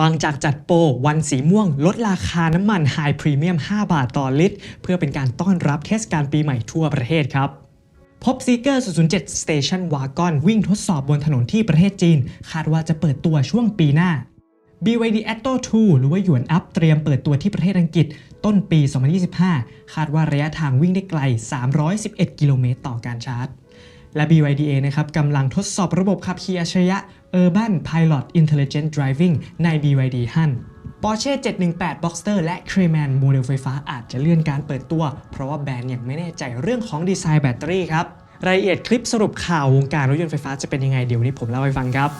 บางจากจัดโปรวันสีม่วง ลดราคาน้ำมันไฮพรีเมียม 5 บาทต่อลิตร เพื่อเป็นการต้อนรับเทศกาลปีใหม่ทั่วประเทศครับ พบ Seeker 007 Station Wagon วิ่งทดสอบบนถนนที่ประเทศจีน คาดว่าจะเปิดตัวช่วงปีหน้า BYD Atto 2 หรือว่าหยวนอัพเตรียมเปิดตัวที่ประเทศอังกฤษ ต้นปี 2025 คาดว่าระยะทางวิ่งได้ไกล 311 กิโลเมตรต่อการชาร์จ และ BYD A นะครับกำลังทดสอบระบบขับขี่อัจฉริยะ Urban Pilot Intelligent Driving ใน BYD Han Porsche 718 Boxster และ Cayman โมเดลไฟฟ้าอาจจะเลื่อนการเปิดตัว เพราะว่าแบรนด์ยังไม่แน่ใจเรื่องของดีไซน์แบตเตอรี่ครับ รายละเอียดคลิปสรุปข่าววงการรถยนต์ไฟฟ้าจะเป็นยังไงเดี๋ยววันนี้ผมเล่าให้ฟังครับ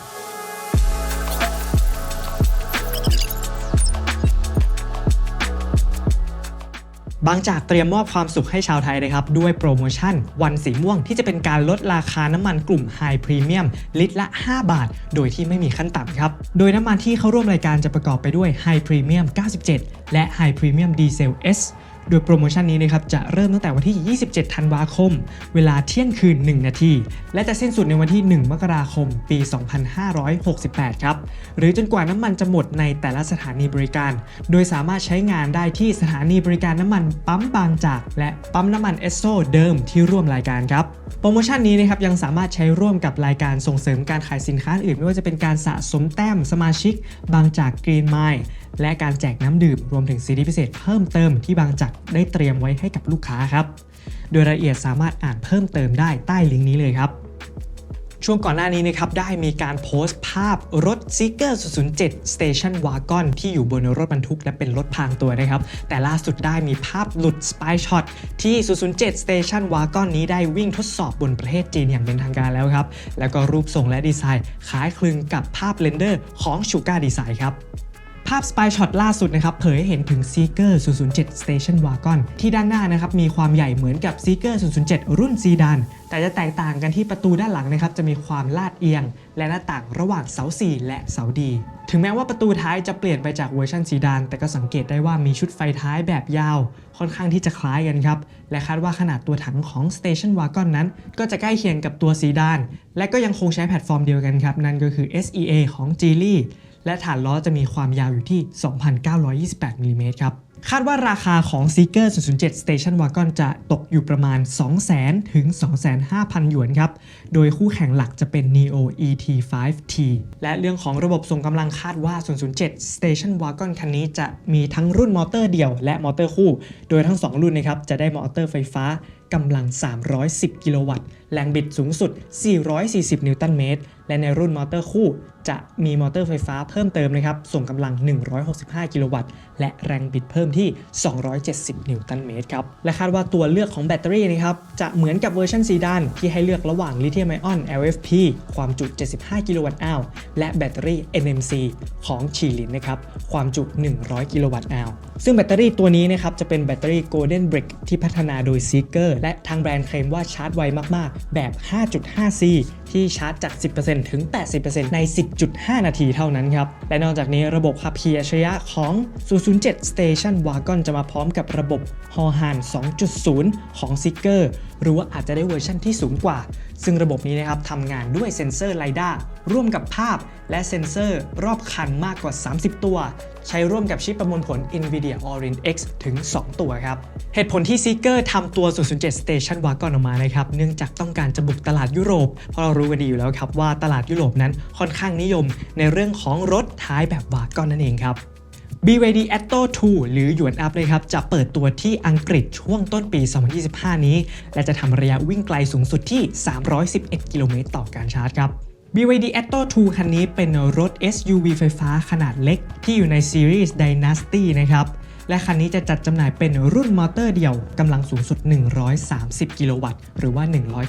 บางจากเตรียมมอบความสุขให้ชาวไทยนะครับ ด้วยโปรโมชั่น วันสีม่วงที่จะเป็นการลดราคาน้ำมันกลุ่มไฮพรีเมียมลิตรละ 5 บาท โดยที่ไม่มีขั้นต่ำครับ โดยน้ำมันที่เข้าร่วมรายการจะประกอบไปด้วยไฮพรีเมียม97 และไฮพรีเมียมดีเซล S โดยโปรโมชั่นนี้นะครับจะเริ่มตั้งแต่วันที่ 27 ธันวาคม เวลาเที่ยงคืน 1 นาที และจะสิ้นสุดในวันที่ 1 มกราคม ปี 2568 ครับ หรือจนกว่าน้ำมันจะหมดในแต่ละสถานีบริการ โดยสามารถใช้งานได้ที่สถานีบริการน้ำมันปั๊มบางจาก และปั๊มน้ำมันเอสโซเดิมที่ร่วมรายการครับ โปรโมชั่นนี้นะครับยังสามารถใช้ร่วมกับรายการส่งเสริมการขายสินค้าอื่น ไม่ว่าจะเป็นการสะสมแต้มสมาชิก บางจากกรีนไมล์ และการแจกน้ำดื่มรวมถึงสิทธิพิเศษเพิ่มเติมที่บางจากได้เตรียมไว้ให้กับลูกค้าครับ โดยรายละเอียดสามารถอ่านเพิ่มเติมได้ใต้ลิงก์นี้เลยครับช่วงก่อนหน้านี้นะครับได้มีการโพสต์ภาพรถ Seeker 007 Station Wagon ที่อยู่บนรถบรรทุกและเป็นรถพางตัวนะครับ แต่ล่าสุดได้มีภาพหลุด Spy Shot ที่ 007 Station Wagon นี้ได้วิ่งทดสอบบนประเทศจีนอย่างเป็นทางการแล้วครับ แล้วก็รูปทรงและดีไซน์คล้ายคลึงกับภาพเรนเดอร์ของ Sugar Design ครับ ภาพ Spy Shot ล่าสุดนะครับเผยให้เห็นถึง Seeker 007 Station Wagon ที่ด้านหน้านะครับมีความใหญ่เหมือนกับ Seeker 007 รุ่นซีดานแต่จะแตกต่างกันที่ประตูด้านหลังนะครับจะมีความลาดเอียง และหน้าต่างระหว่างเสา 4 และเสาดี ถึงแม้ว่าประตูท้ายจะเปลี่ยนไปจากเวอร์ชันซีดาน แต่ก็สังเกตได้ว่ามีชุดไฟท้ายแบบยาว ค่อนข้างที่จะคล้ายกันครับ และคาดว่าขนาดตัวถังของ Station Wagon นั้น ก็จะใกล้เคียงกับตัวซีดาน และก็ยังคงใช้แพลตฟอร์มเดียวกันครับนั่นก็คือ SEA ของ Geely และฐานล้อจะมีความยาวอยู่ที่ 2,928มิลลิเมตรครับคาดว่าราคาของ Seeker 007 Station Wagon จะตกอยู่ประมาณ 200,000 ถึง 25,000 หยวนครับ โดยคู่แข่งหลักจะเป็น Neo ET5T และเรื่องของระบบส่งกำลังคาดว่า 007 Station Wagon คันนี้จะมีทั้งรุ่นมอเตอร์เดี่ยวและมอเตอร์คู่ โดยทั้ง 2 รุ่นนะครับจะได้มอเตอร์ไฟฟ้ากำลัง 310 กิโลวัตต์ แรงบิดสูงสุด 440 นิวตันเมตร และในรุ่นมอเตอร์คู่ จะมีมอเตอร์ไฟฟ้าเพิ่มเติมนะครับ ส่งกำลัง 165 กิโลวัตต์ และแรงบิดเพิ่มที่ 270 นิวตันเมตรครับ และคาดว่าตัวเลือกของแบตเตอรี่นะครับ จะเหมือนกับเวอร์ชันซีดานที่ให้เลือกระหว่างลิเธียมไอออน LFP ความจุ 75 กิโลวัตต์อาวและแบตเตอรี่ NMC ของชีลินนะครับ ความจุ 100 กิโลวัตต์อาวซึ่งแบตเตอรี่ตัวนี้นะครับจะเป็นแบตเตอรี่ Golden Brick ที่พัฒนาโดย Seeker และทางแบรนด์เคลมว่าชาร์จไวมากๆ แบบ 5.5C ที่ชาร์จจาก 10%ถึง 80%ใน 10.5 นาทีเท่านั้นครับ และนอกจากนี้ระบบขับขี่อัจฉริยะของ 007 Station Wagon จะมาพร้อมกับระบบ h o r n 2.0 ของ Seeker หรือว่าอาจจะได้เวอร์ชันที่สูงกว่า ซึ่งระบบนี้นะครับทำงานด้วยเซ็นเซอร์ไลด้าร่วมกับภาพ และเซ็นเซอร์รอบคันมากกว่า 30 ตัว ใช้ร่วมกับชิปประมวลผล NVIDIA Orin X ถึง 2 ตัวครับ เหตุผลที่ Seeker ทำตัว 007 Station Wagon ออกมานะครับเนื่องจากต้องการจะบุกตลาดยุโรป เพราะเรารู้กันดีอยู่แล้วครับว่าตลาดยุโรปนั้นค่อนข้างนิยม ในเรื่องของรถท้ายแบบวากอนนั่นเองครับ BYD Atto 2 หรือหยวนอัพเลยครับจะเปิดตัวที่อังกฤษช่วงต้นปี 2025 นี้ และจะทำระยะวิ่งไกลสูงสุดที่ 311 กิโลเมตรต่อการชาร์จครับ BYD Atto 2 คันนี้เป็นรถ SUV ไฟฟ้าขนาดเล็กที่อยู่ในซีรีส์ Dynasty นะครับ และคันนี้จะจัดจำหน่ายเป็นรุ่นมอเตอร์เดี่ยวกำลังสูงสุด 130 กิโลวัตต์ หรือว่า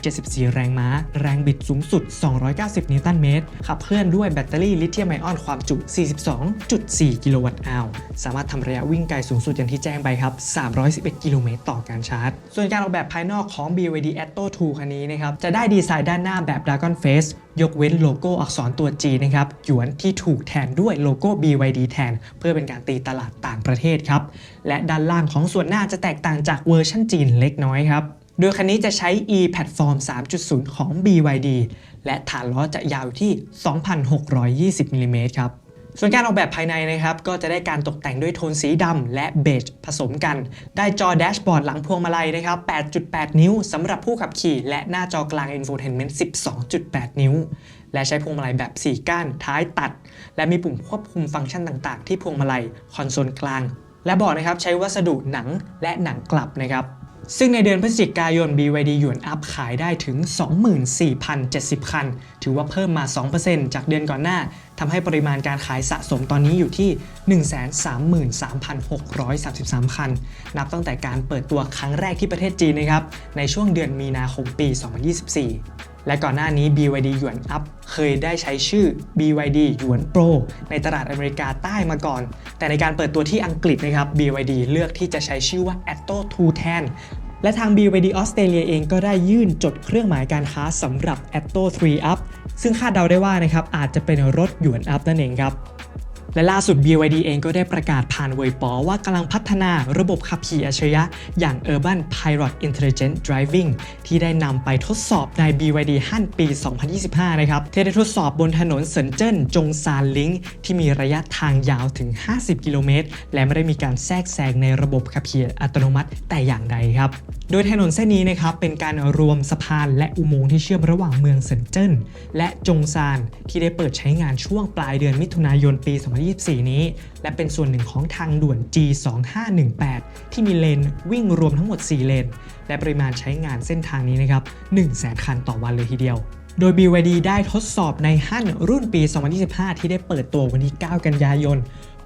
174 แรงม้า แรงบิดสูงสุด 290 นิวตันเมตร ขับเคลื่อนด้วยแบตเตอรี่ลิเธียมไอออนความจุ 42.4 กิโลวัตต์อาวสามารถทำระยะวิ่งไกลสูงสุดอย่างที่แจ้งไปครับ 311 กิโลเมตรต่อการชาร์จ ส่วนการออกแบบภายนอกของ BYD Atto 2 คันนี้นะครับ จะได้ดีไซน์ด้านหน้าแบบ Dragon Face ยกเว้นโลโก้อักษรตัว G นะครับหยวนที่ถูกแทนด้วยโลโก้ BYD แทน เพื่อเป็นการตีตลาดต่างประเทศครับ และด้านล่างของส่วนหน้าจะแตกต่างจากเวอร์ชันจีนเล็กน้อยครับโดยคันนี้จะใช้ e platform 3.0 ของ BYD และฐานล้อจะยาวที่ 2,620มิลลิเมตรครับ ส่วนการออกแบบภายในนะครับ ก็จะได้การตกแต่งด้วยโทนสีดำและเบจผสมกัน ได้จอแดชบอร์ดหลังพวงมาลัยนะครับ 8.8 นิ้วสำหรับผู้ขับขี่ และหน้าจอกลาง Infotainment 12.8 นิ้ว และใช้พวงมาลัยแบบ 4 ก้านท้ายตัด และมีปุ่มควบคุมฟังก์ชันต่างๆ ที่พวงมาลัยคอนโซลกลาง และบอกนะครับใช้วัสดุหนังและหนังกลับนะครับซึ่งในเดือนพฤศจิกายน BYD หยวนอัพขายได้ถึง 24,070 คัน ถือว่าเพิ่มมา 2%จากเดือนก่อนหน้า ทำให้ปริมาณการขายสะสมตอนนี้อยู่ที่ 133,633 คัน นับตั้งแต่การเปิดตัวครั้งแรกที่ประเทศจีนนะครับ ในช่วงเดือนมีนาคมปี 2024 และก่อนหน้านี้ BYD หยวนอัพเคยได้ใช้ชื่อ BYD หยวน Pro ในตลาดอเมริกาใต้มาก่อน แต่ในการเปิดตัวที่อังกฤษนะครับ BYD เลือกที่จะใช้ชื่อว่า Atto 2แทน และทาง BYD ออสเตรเลียเองก็ได้ยื่นจดเครื่องหมายการค้าสำหรับ Atto 3 Up ซึ่งคาดเดาได้ว่านะครับอาจจะเป็นรถหยวนอัพนั่นเองครับ และล่าสุด BYD เองก็ได้ประกาศผ่านเวยปอว่ากำลังพัฒนาระบบขับขี่อัจฉริยะ อย่าง Urban Pilot Intelligent Driving ที่ได้นำไปทดสอบใน BYD ฮั่นปี 2025 นะครับที่ได้ทดสอบบนถนนเซินเจิ้นจงซานลิงที่มีระยะทางยาวถึง 50 กิโลเมตร และไม่ได้มีการแทรกแซงในระบบขับขี่อัตโนมัติแต่อย่างใดครับ โดยถนนเส้นนี้นะครับเป็นการรวมสะพานและอุโมงค์ที่เชื่อมระหว่างเมืองเซินเจิ้นและจงซานที่ได้เปิดใช้งานช่วงปลายเดือนมิถุนายนปี 202 2024 นี้ และเป็นส่วนหนึ่งของทางด่วน G2518 ที่มีเลนวิ่งรวมทั้งหมด 4 เลน และปริมาณใช้งานเส้นทางนี้นะครับ100,000 คันต่อวันเลยทีเดียวโดย BYD ได้ทดสอบในฮั่นรุ่นปี 2025 ที่ได้เปิดตัววันที่ 9 กันยายน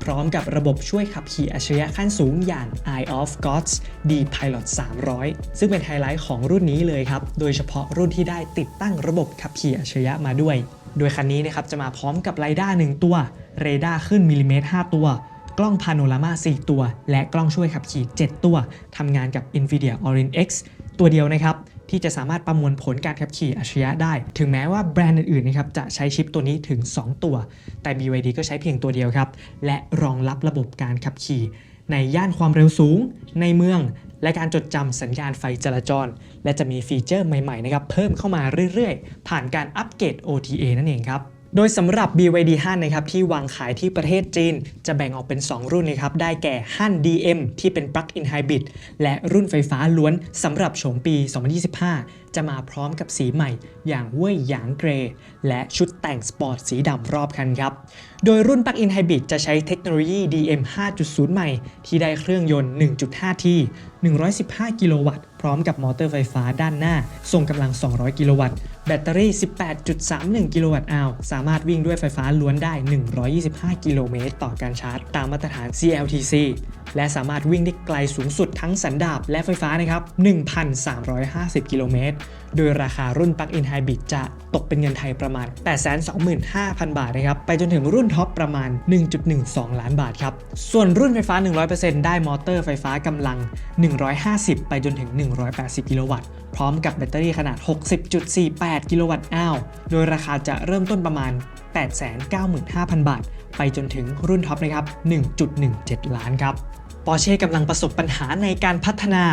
พร้อมกับระบบช่วยขับขี่อัจฉริยะขั้นสูงอย่าง Eye of Gods D Pilot 300 ซึ่งเป็นไฮไลท์ของรุ่นนี้เลยครับ โดยเฉพาะรุ่นที่ได้ติดตั้งระบบขับขี่อัจฉริยะมาด้วย โดยคันนี้นะครับจะมาพร้อมกับไรด้า1ตัว เรดาร์ขึ้นมิลลิเมตร5ตัว กล้องพาโนรามา4ตัว และกล้องช่วยขับขี่ 7 ตัว ทำงานกับ NVIDIA Orin X ตัวเดียวนะครับที่จะสามารถประมวลผลการขับขี่อัจฉริยะได้ ถึงแม้ว่าแบรนด์อื่นๆนะครับจะใช้ชิปตัวนี้ถึง 2 ตัว แต่ BYD ก็ใช้เพียงตัวเดียวครับ และรองรับระบบการขับขี่ ในย่านความเร็วสูง ในเมือง และการจดจำสัญญาณไฟจราจร และจะมีฟีเจอร์ใหม่ๆนะครับเพิ่มเข้ามาเรื่อยๆ ผ่านการอัปเกรด OTA นั่นเองครับ โดยสำหรับ BYD ฮั่นนะครับที่วางขายที่ประเทศจีน จะแบ่งออกเป็น 2 รุ่นนะครับได้แก่ฮั่น DM ที่เป็น Plug-in Hybrid และรุ่นไฟฟ้าล้วนสำหรับโฉมปี 2025 จะมาพร้อมกับสีใหม่ อย่างเว่ยหยางเกรย์และชุดแต่งสปอร์ตสีดำรอบคันครับ โดยรุ่น Plug-in Hybrid จะใช้เทคโนโลยี DM 5.0 ใหม่ ที่ได้เครื่องยนต์ 1.5T 115 กิโลวัตต์พร้อมกับมอเตอร์ไฟฟ้าด้านหน้าส่งกำลัง 200 กิโลวัตต์แบตเตอรี่ 18.31 กิโลวัตต์อาวสามารถวิ่งด้วยไฟฟ้าล้วนได้ 125 กิโลเมตรต่อการชาร์จ ตามมาตรฐาน CLTC และสามารถวิ่งได้ไกลสูงสุดทั้งสันดาปและไฟฟ้านะครับ 1,350 กิโลเมตร โดยราคารุ่น Plug-in Hybrid จะตกเป็นเงินไทยประมาณ 825,000 บาทนะครับ ไปจนถึงรุ่นท็อปประมาณ 1.12 ล้านบาทครับ ส่วนรุ่นไฟฟ้า 100%ได้มอเตอร์ไฟฟ้ากำลัง 150 ไปจนถึง 180 กิโลวัตต์ พร้อมกับแบตเตอรี่ขนาด 60.48 กิโลวัตต์อ้าวโดยราคาจะเริ่มต้นประมาณ 895,000 บาท ไปจนถึงรุ่นท็อปนะครับ 1.17 ล้านครับ ปอร์เช่กำลังประสบปัญหาในการพัฒนา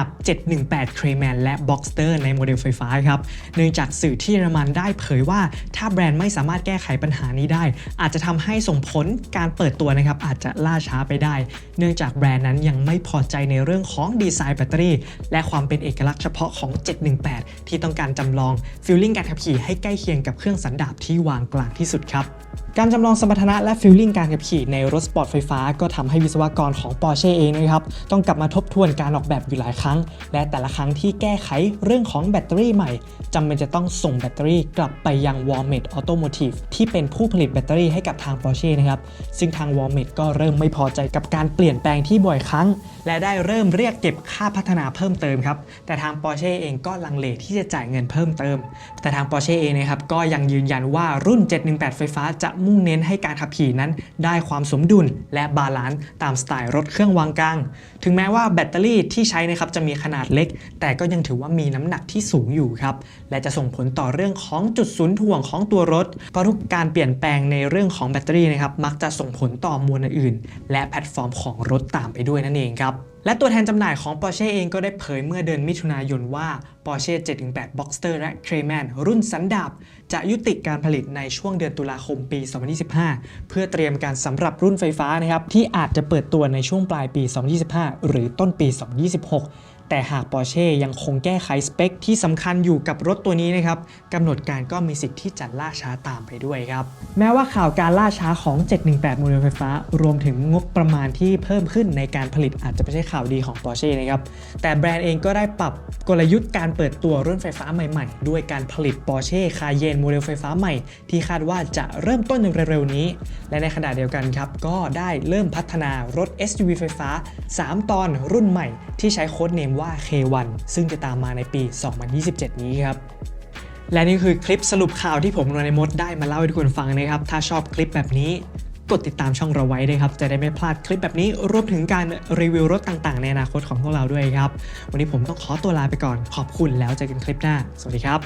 718 Cayman และ Boxster ในโมเดลไฟฟ้าครับ เนื่องจากสื่อที่เยอรมันได้เผยว่า ถ้าแบรนด์ไม่สามารถแก้ไขปัญหานี้ได้ อาจจะทำให้ส่งผลการเปิดตัวนะครับ อาจจะล่าช้าไปได้ เนื่องจากแบรนด์นั้นยังไม่พอใจในเรื่องของดีไซน์แบตเตอรี่ และความเป็นเอกลักษณ์เฉพาะของ 718 ที่ต้องการจำลองฟิลลิ่งการขับขี่ให้ใกล้เคียงกับเครื่องสันดาปที่วางกลางที่สุดครับ การจำลองสมรรถนะและฟิลลิ่งการขับขี่ในรถสปอร์ตไฟฟ้าก็ทำให้วิศวกรของ Porsche เองนะครับต้องกลับมาทบทวนการออกแบบอยู่หลายครั้ง และแต่ละครั้งที่แก้ไขเรื่องของแบตเตอรี่ใหม่จำเป็นจะต้องส่งแบตเตอรี่กลับไปยัง Walmart Automotive ที่เป็นผู้ผลิตแบตเตอรี่ให้กับทาง Porsche นะครับซึ่งทาง Walmart ก็เริ่มไม่พอใจกับการเปลี่ยนแปลงที่บ่อยครั้ง และได้เริ่มเรียกเก็บค่าพัฒนาเพิ่มเติมครับแต่ทาง Porsche เองก็ลังเลที่จะจ่ายเงินเพิ่มเติม แต่ทาง Porsche เองนะครับก็ยังยืนยันว่ารุ่น 718 ไฟฟ้าจะมุ่งเน้นให้การขับขี่นั้น ได้ความสมดุลและบาลานซ์ตามสไตล์รถเครื่องวางกลาง ถึงแม้ว่าแบตเตอรี่ที่ใช้นะครับจะมีขนาดเล็ก แต่ก็ยังถือว่ามีน้ำหนักที่สูงอยู่ครับ และจะส่งผลต่อเรื่องของจุดศูนย์ถ่วงของตัวรถ เพราะทุกการเปลี่ยนแปลงในเรื่องของแบตเตอรี่นะครับมักจะส่งผลต่อมวลอื่น และแพลตฟอร์มของรถตามไปด้วยนั่นเองครับ และตัวแทนจำหน่ายของ Porsche เองก็ได้เผยเมื่อเดือนมิถุนายนว่า Porsche 718 Boxster และ Cayman รุ่นสันดาบ จะยุติการผลิตในช่วงเดือนตุลาคมปี 2025 เพื่อเตรียมการสำหรับรุ่นไฟฟ้านะครับที่อาจจะเปิดตัวในช่วงปลายปี 2025 หรือต้นปี 2026 แต่หาก Porsche ยังคงแก้ไขสเปคที่สำคัญอยู่กับรถตัวนี้นะครับกำหนดการก็มีสิทธิ์ที่จะล่าช้าตามไปด้วยครับ แม้ว่าข่าวการล่าช้าของ 718 โมเดลไฟฟ้า รวมถึงงบประมาณที่เพิ่มขึ้นในการผลิตอาจจะไม่ใช่ข่าวดีของ Porsche นะครับแต่แบรนด์เองก็ได้ปรับกลยุทธ์การเปิดตัวรุ่นไฟฟ้าใหม่ๆ ด้วยการผลิต Porsche Cayenne โมเดลไฟฟ้าใหม่ ที่คาดว่าจะเริ่มต้นในเร็วๆนี้ และในขณะเดียวกันครับก็ได้เริ่มพัฒนารถ SUV ไฟฟ้า 3 ตอนรุ่นใหม่ที่ใช้โค้ดเนมว่า K1 ซึ่งจะตามมาในปี 2027 นี้ครับและนี่คือคลิปสรุปข่าวที่ผมรในมดได้มาเล่าให้ทุกคนฟังนะครับ ถ้าชอบคลิปแบบนี้ กดติดตามช่องเราไว้ด้วยครับ จะได้ไม่พลาดคลิปแบบนี้ รวมถึงการรีวิวรถต่างๆ ในอนาคตของพวกเราด้วยครับ วันนี้ผมต้องขอตัวลาไปก่อน ขอบคุณแล้วเจอกันคลิปหน้า สวัสดีครับ